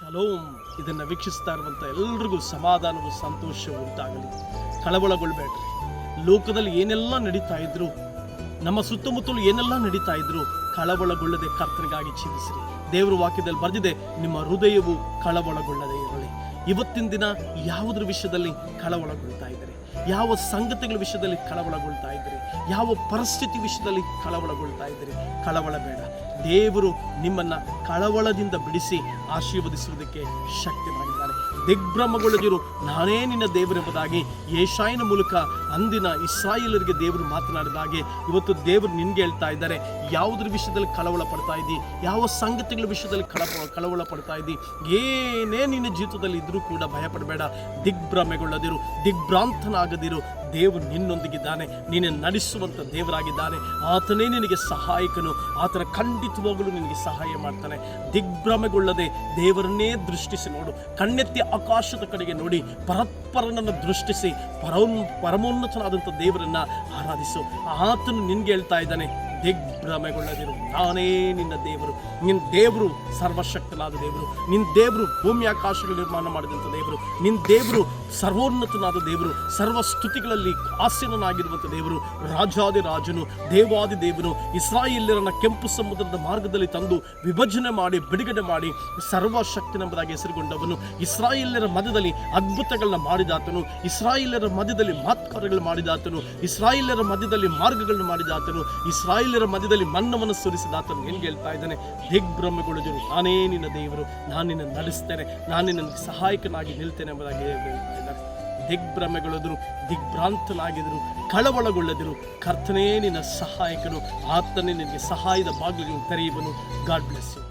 Shalom, ಇದನ್ನು ವೀಕ್ಷಿಸ್ತಾ ಇರುವಂಥ ಎಲ್ರಿಗೂ ಸಮಾಧಾನವು ಸಂತೋಷವು ಉಂಟಾಗಲಿ. ಕಳವಳಗೊಳ್ಬೇಡ್ರಿ. ಲೋಕದಲ್ಲಿ ಏನೆಲ್ಲ ನಡೀತಾ ಇದ್ರು, ನಮ್ಮ ಸುತ್ತಮುತ್ತಲು ಏನೆಲ್ಲ ನಡೀತಾ ಇದ್ರು ಕಳವಳಗೊಳ್ಳದೆ ಕರ್ತನಿಗಾಗಿ ಚಿಂತಿಸಿರಿ ದೇವರ ವಾಕ್ಯದಲ್ಲಿ ಬರೆದಿದೆ, ನಿಮ್ಮ ಹೃದಯವು ಕಳವಳಗೊಳ್ಳದೆ ಇರಲಿ. ಇವತ್ತಿನ ದಿನ ಯಾವುದ್ರ ವಿಷಯದಲ್ಲಿ ಕಳವಳಗೊಳ್ತಾ ಇದ್ದಾರೆ? ಯಾವ ಸಂಗತಿಗಳ ವಿಷಯದಲ್ಲಿ ಕಳವಳಗೊಳ್ತಾ ಇದ್ದೀರಿ? ಯಾವ ಪರಿಸ್ಥಿತಿ ವಿಷಯದಲ್ಲಿ ಕಳವಳಗೊಳ್ತಾ ಇದ್ದೀರಿ? ಕಳವಳ ಬೇಡ ದೇವರು ನಿಮ್ಮನ್ನ ಕಳವಳದಿಂದ ಬಿಡಿಸಿ ಆಶೀರ್ವದಿಸುವುದಕ್ಕೆ ಶಕ್ತಿ ಮಾಡಿದ್ದಾರೆ ದಿಗ್ಭ್ರಮಗೊಳ್ಳದಿರು ನಾನೇ ನಿನ್ನ ದೇವರೆಂಬುದಾಗಿ ಏಷಾಯಿನ ಮೂಲಕ ಅಂದಿನ ಇಸ್ರಾಯಿಲರಿಗೆ ದೇವರು ಮಾತನಾಡಿದ ಹಾಗೆ ಇವತ್ತು ದೇವರು ನಿನ್ಗೆ ಹೇಳ್ತಾ ಇದ್ದಾರೆ. ಯಾವುದ್ರ ವಿಷಯದಲ್ಲಿ ಕಳವಳ ಪಡ್ತಾ ಇದ್ದಿ? ಯಾವ ಸಂಗತಿಗಳ ವಿಷಯದಲ್ಲಿ ಕಳ ಕಳವಳ ಪಡ್ತಾ ಇದ್ದಿ? ಏನೇ ನಿನ್ನ ಜೀವಿತದಲ್ಲಿ ಇದ್ರೂ ಕೂಡ ಭಯಪಡಬೇಡ. ದಿಗ್ಭ್ರಮೆಗೊಳ್ಳದಿರು, ದಿಗ್ಭ್ರಾಂತನಾಗದಿರು. ದೇವರು ನಿನ್ನೊಂದಿಗಿದ್ದಾನೆ. ನೀನೆ ನಡೆಸುವಂಥ ದೇವರಾಗಿದ್ದಾನೆ. ಆತನೇ ನಿನಗೆ ಸಹಾಯಕನು. ಆತನ ಖಂಡಿತವಾಗಲೂ ನಿನಗೆ ಸಹಾಯ ಮಾಡ್ತಾನೆ. ದಿಗ್ಭ್ರಮೆಗೊಳ್ಳದೆ ದೇವರನ್ನೇ ದೃಷ್ಟಿಸಿ ನೋಡು. ಕಣ್ಣೆತ್ತಿ ಆಕಾಶದ ಕಡೆಗೆ ನೋಡಿ. ಪರಸ್ಪರನನ್ನು ದೃಷ್ಟಿಸಿ. ಪರಂ ಪರಮೋನ್ನತನಾದಂಥ ದೇವರನ್ನ ಆರಾಧಿಸು. ಆತನು ನಿನ್ಗೆ ಹೇಳ್ತಾ ಇದ್ದಾನೆ ದಿಗ್ಭ್ರಮೆಗೊಳ್ಳದಿರು. ನಾನೇ ನಿನ್ನ ದೇವರು. ನಿನ್ನ ದೇವರು ಸರ್ವಶಕ್ತನಾದ ದೇವರು. ನಿನ್ನ ದೇವರು ಭೂಮಿ ಆಕಾಶಗಳು ನಿರ್ಮಾಣ ಮಾಡಿದಂಥ ದೇವರು. ನಿನ್ನ ದೇವರು ಸರ್ವೋನ್ನತನಾದ ದೇವರು. ಸರ್ವ ಸ್ತುತಿಗಳಲ್ಲಿ ಹಾಸ್ಯನಾಗಿರುವಂಥ ದೇವರು. ರಾಜಾದಿ ರಾಜನು, ದೇವಾದಿ ದೇವನು, ಇಸ್ರಾಯೇಲ್ಯರನ್ನ ಕೆಂಪು ಸಮುದ್ರದ ಮಾರ್ಗದಲ್ಲಿ ತಂದು ವಿಭಜನೆ ಮಾಡಿ, ಬಿಡುಗಡೆ ಮಾಡಿ ಸರ್ವಶಕ್ತಿನೆಂಬುದಾಗಿ ಹೆಸರುಗೊಂಡವನು. ಇಸ್ರಾಯೇಲ್ಯರ ಮಧ್ಯದಲ್ಲಿ ಅದ್ಭುತಗಳನ್ನ ಮಾಡಿದಾತನು. ಇಸ್ರಾಯೇಲ್ಯರ ಮಧ್ಯದಲ್ಲಿ ಮಾತ್ಕಾರಗಳು ಮಾಡಿದಾತನು. ಇಸ್ರಾಯೇಲ್ಯರ ಮಧ್ಯದಲ್ಲಿ ಮಾರ್ಗಗಳನ್ನು ಮಾಡಿದಾತನು. ಇಸ್ರಾಯೇಲ್ಯರ ಮಧ್ಯದಲ್ಲಿ ಮನ್ನವನ್ನು ಸುರಿಸಿದಾತನು ಏನು ಹೇಳ್ತಾ ಇದ್ದಾನೆ? ದಿಗ್ಭ್ರಮೆಗೊಳ್ಳದಿರು ನಾನೇ ನಿನ್ನ ದೇವರು, ನಾನು ನಿನ್ನ ನಡೆಸ್ತೇನೆ, ನಾನು ನಿನ್ನ ಸಹಾಯಕನಾಗಿ ನಿಲ್ತೇನೆ ಎಂಬುದಾಗಿ ಹೇಳ್ತಾ ದಿಗ್ಭ್ರಮೆಗೊಳ್ಳದರು, ದಿಗ್ಭ್ರಾಂತನಾಗಿದ್ರು, ಕಳವಳಗೊಳ್ಳದಿರು. ಕರ್ತನೇ ನಿನ್ನ ಸಹಾಯಕನು, ಆತನೇ ನಿನಗೆ ಸಹಾಯದ ಬಾಗಿಲು ತೆರೆಯುವನು. God bless you